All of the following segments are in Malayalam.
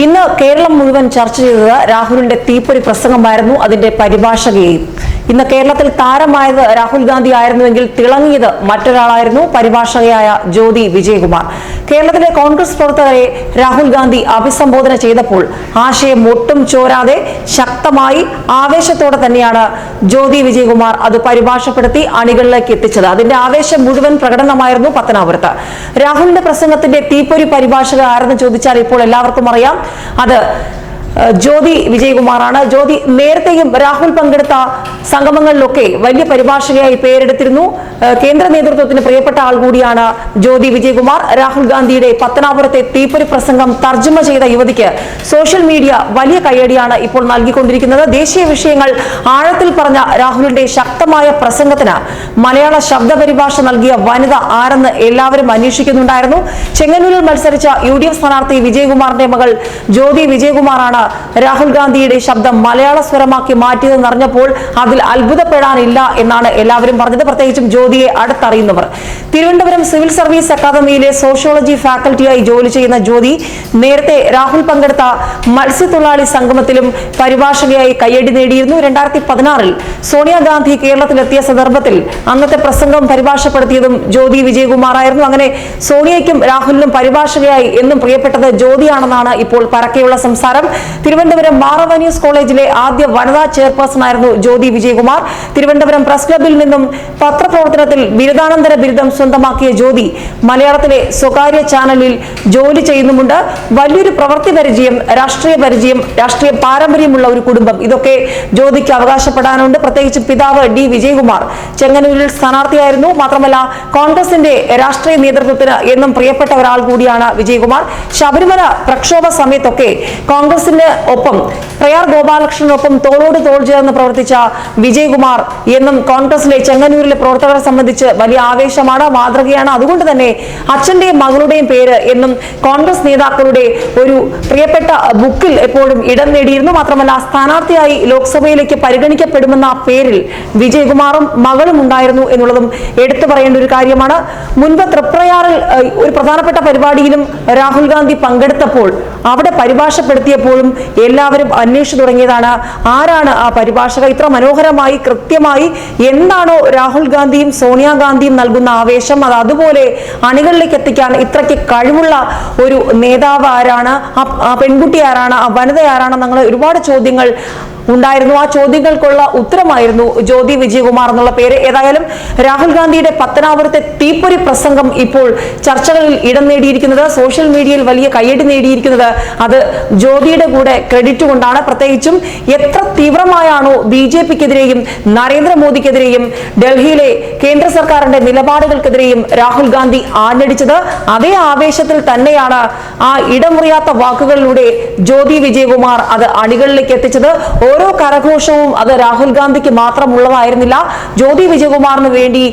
ഇന്ന് കേരളം മുഴുവൻ ചർച്ച ചെയ്തത് രാഹുലിന്റെ തീപ്പൊരി പ്രസംഗമായിരുന്നു അതിന്റെ പരിഭാഷകയും. ഇന്ന് കേരളത്തിൽ താരമായത് രാഹുൽ ഗാന്ധി ആയിരുന്നുവെങ്കിൽ തിളങ്ങിയത് മറ്റൊരാളായിരുന്നു പരിഭാഷകയായ ജ്യോതി വിജയകുമാർ. കേരളത്തിലെ കോൺഗ്രസ് പ്രവർത്തകരെ രാഹുൽ ഗാന്ധി അഭിസംബോധന ചെയ്തപ്പോൾ ആശയം ഒട്ടും ചോരാതെ ശക്തമായി ആവേശത്തോടെ തന്നെയാണ് ജ്യോതി വിജയകുമാർ അത് പരിഭാഷപ്പെടുത്തി അണികളിലേക്ക് എത്തിച്ചത്. അതിന്റെ ആവേശം മുഴുവൻ പ്രകടനമായിരുന്നു പത്തനാപുരത്ത്. രാഹുലിന്റെ പ്രസംഗത്തിന്റെ തീപ്പൊരി പരിഭാഷക ആരെന്ന് ചോദിച്ചാൽ ഇപ്പോൾ എല്ലാവർക്കും അറിയാം. അത് ജ്യോതി വിജയകുമാറാണ്. ജ്യോതി നേരത്തെയും രാഹുൽ പങ്കെടുത്ത സംഗമങ്ങളിലൊക്കെ വലിയ പരിഭാഷകയായി പേരെടുത്തിരുന്നു. കേന്ദ്ര നേതൃത്വത്തിന് പ്രിയപ്പെട്ട ആൾ കൂടിയാണ് ജ്യോതി വിജയകുമാർ. രാഹുൽ ഗാന്ധിയുടെ പത്തനാപുരത്തെ തീപ്പൊരി പ്രസംഗം തർജമ ചെയ്ത യുവതിക്ക് സോഷ്യൽ മീഡിയ വലിയ കയ്യടിയാണ് ഇപ്പോൾ നൽകിക്കൊണ്ടിരിക്കുന്നത്. ദേശീയ വിഷയങ്ങൾ ആഴത്തിൽ പറഞ്ഞ രാഹുലിന്റെ ശക്തമായ പ്രസംഗത്തിന് മലയാള ശബ്ദ പരിഭാഷ നൽകിയ വനിത ആരെന്ന് എല്ലാവരും അന്വേഷിക്കുന്നുണ്ടായിരുന്നു. ചെങ്ങന്നൂരിൽ മത്സരിച്ച യു ഡി എഫ് സ്ഥാനാർത്ഥി വിജയകുമാറിന്റെ മകൾ ജ്യോതി വിജയകുമാറാണ് രാഹുൽ ഗാന്ധിയുടെ ശബ്ദം മലയാള സ്വരമാക്കി മാറ്റിയതെന്ന് അറിഞ്ഞപ്പോൾ അതിൽ അത്ഭുതപ്പെടാനില്ല എന്നാണ് എല്ലാവരും പറഞ്ഞത്. പ്രത്യേകിച്ചും ജ്യോതിയെ അടുത്തറിയുന്നവർ. തിരുവനന്തപുരം സിവിൽ സർവീസ് അക്കാദമിയിലെ സോഷ്യോളജി ഫാക്കൽറ്റിയായി ജോലി ചെയ്യുന്ന ജ്യോതി നേരത്തെ രാഹുൽ പങ്കെടുത്ത മത്സ്യത്തൊഴിലാളി സംഗമത്തിലും പരിഭാഷകയായി കയ്യടി നേടിയിരുന്നു. രണ്ടായിരത്തി പതിനാറിൽ സോണിയാഗാന്ധി കേരളത്തിലെത്തിയ സന്ദർഭത്തിൽ അന്നത്തെ പ്രസംഗം പരിഭാഷപ്പെടുത്തിയതും ജ്യോതി വിജയകുമാറായിരുന്നു. അങ്ങനെ സോണിയയ്ക്കും രാഹുലിനും പരിഭാഷകയായി എന്നും പ്രിയപ്പെട്ടത് ജ്യോതിയാണെന്നാണ് ഇപ്പോൾ പരക്കെയുള്ള സംസാരം. തിരുവനന്തപുരം മാറവന്യൂസ് കോളേജിലെ ആദ്യ വനിതാ ചെയർപേഴ്സൺ ആയിരുന്നു ജ്യോതി വിജയകുമാർ. തിരുവനന്തപുരം പ്രസ് ക്ലബിൽ നിന്നും പത്രപ്രവർത്തനത്തിൽ ബിരുദാനന്തര ബിരുദം സ്വന്തമാക്കിയ ജ്യോതി മലയാളത്തിലെ സ്വകാര്യ ചാനലിൽ ജോലി ചെയ്യുന്നുമുണ്ട്. വലിയൊരു പ്രവൃത്തി പരിചയം രാഷ്ട്രീയ പരിചയം രാഷ്ട്രീയ പാരമ്പര്യമുള്ള ഒരു കുടുംബം. ഇതൊക്കെ ജ്യോതിക്ക് അവകാശപ്പെടാനുണ്ട്. പ്രത്യേകിച്ച് പിതാവ് ഡി വിജയകുമാർ ചെങ്ങന്നൂരിൽ സ്ഥാനാർത്ഥിയായിരുന്നു. മാത്രമല്ല കോൺഗ്രസിന്റെ രാഷ്ട്രീയ നേതൃത്വത്തിന് എന്നും പ്രിയപ്പെട്ട ഒരാൾ കൂടിയാണ് വിജയകുമാർ. ശബരിമല പ്രക്ഷോഭ സമയത്തൊക്കെ കോൺഗ്രസിന് ഒപ്പം പ്രയാർ ഗോപാലകൃഷ്ണനൊപ്പം തോളോട് തോൾ ചേർന്ന് പ്രവർത്തിച്ച വിജയകുമാർ എന്നും കോൺഗ്രസിലെ ചെങ്ങന്നൂരിലെ പ്രവർത്തകരെ സംബന്ധിച്ച് വലിയ ആവേശമാണ് മാതൃകയാണ്. അതുകൊണ്ട് തന്നെ അച്ഛന്റെയും മകളുടെയും പേര് എന്നും കോൺഗ്രസ് നേതാക്കളുടെ ഒരു പ്രിയപ്പെട്ട ബുക്കിൽ എപ്പോഴും ഇടം നേടിയിരുന്നു. മാത്രമല്ല സ്ഥാനാർത്ഥിയായി ലോക്സഭയിലേക്ക് പരിഗണിക്കപ്പെടുമെന്ന പേരിൽ വിജയകുമാറും മകളും ഉണ്ടായിരുന്നു എന്നുള്ളതും എടുത്തു പറയേണ്ട ഒരു കാര്യമാണ്. മുൻപ് തൃപ്രയാറിൽ ഒരു പ്രധാനപ്പെട്ട പരിപാടിയിലും രാഹുൽ ഗാന്ധി പങ്കെടുത്തപ്പോൾ അവിടെ പരിഭാഷപ്പെടുത്തിയപ്പോഴും എല്ലാവരും അന്വേഷിച്ചു തുടങ്ങിയതാണ്. ആരാണ് ആ പരിഭാഷക ഇത്ര മനോഹരമായി കൃത്യമായി എന്താണോ രാഹുൽ ഗാന്ധിയും സോണിയാഗാന്ധിയും നൽകുന്ന ആവേശം. അത് അതുപോലെ അണികളിലേക്ക് എത്തിക്കാൻ ഇത്രയ്ക്ക് കഴിവുള്ള ഒരു നേതാവ് ആരാണ്? ആ പെൺകുട്ടി ആരാണ്? ആ വനിത ആരാണ്? അങ്ങനെ ഒരുപാട് ചോദ്യങ്ങൾ ഉണ്ടായിരുന്നു. ആ ചോദ്യങ്ങൾക്കുള്ള ഉത്തരമായിരുന്നു ജ്യോതി വിജയകുമാർ എന്നുള്ള പേര്. ഏതായാലും രാഹുൽ ഗാന്ധിയുടെ പത്തനാപുരത്തെ തീപ്പൊരി പ്രസംഗം ഇപ്പോൾ ചർച്ചകളിൽ ഇടം നേടിയിരിക്കുന്നത് സോഷ്യൽ മീഡിയയിൽ വലിയ കയ്യടി നേടിയിരിക്കുന്നത് അത് ജ്യോതിയുടെ കൂടെ ക്രെഡിറ്റ് കൊണ്ടാണ്. പ്രത്യേകിച്ചും എത്ര തീവ്രമായാണോ ബി ജെ പിക്കെതിരെയും നരേന്ദ്രമോദിക്കെതിരെയും ഡൽഹിയിലെ കേന്ദ്ര സർക്കാരിന്റെ നിലപാടുകൾക്കെതിരെയും രാഹുൽ ഗാന്ധി ആഞ്ഞടിച്ചത്. അതേ ആവേശത്തിൽ തന്നെയാണ് ആ ഇടമുറിയാത്ത വാക്കുകളിലൂടെ ജ്യോതി വിജയകുമാർ അത് അണികളിലേക്ക് എത്തിച്ചത്. ഓരോ കരഘോഷവും അത് രാഹുൽ ഗാന്ധിക്ക് മാത്രമുള്ളതായിരുന്നില്ല. ജ്യോതി വിജയകുമാറിന് വേണ്ടി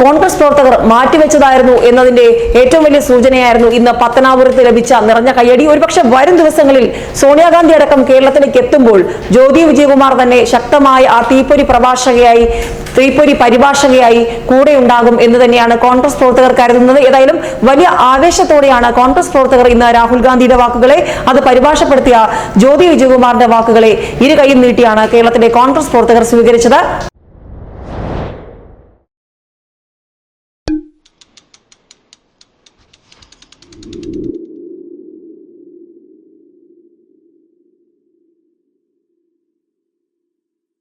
കോൺഗ്രസ് പ്രവർത്തകർ മാറ്റിവെച്ചതായിരുന്നു എന്നതിന്റെ ഏറ്റവും വലിയ സൂചനയായിരുന്നു ഇന്ന് പത്തനാപുരത്ത് ലഭിച്ച നിറഞ്ഞ കയ്യടി. ഒരുപക്ഷെ വരും ദിവസങ്ങളിൽ സോണിയാഗാന്ധി അടക്കം കേരളത്തിലേക്ക് എത്തുമ്പോൾ ജ്യോതി വിജയകുമാർ തന്നെ ശക്തമായ ആ തീപ്പൊരി പ്രഭാഷകയായി തീപ്പൊരി പരിഭാഷകയായി കൂടെ ഉണ്ടാകും എന്ന് തന്നെയാണ് കോൺഗ്രസ് പ്രവർത്തകർ കരുതുന്നത്. ഏതായാലും വലിയ ആവേശത്തോടെയാണ് കോൺഗ്രസ് പ്രവർത്തകർ ഇന്ന് രാഹുൽ ഗാന്ധിയുടെ വാക്കുകളെ അത് പരിഭാഷപ്പെടുത്തിയ ജ്യോതി വിജയകുമാറിന്റെ വാക്കുകളെ ഇരു കൈയും നീട്ടിയാണ് കേരളത്തിലെ കോൺഗ്രസ് പ്രവർത്തകർ സ്വീകരിച്ചത്.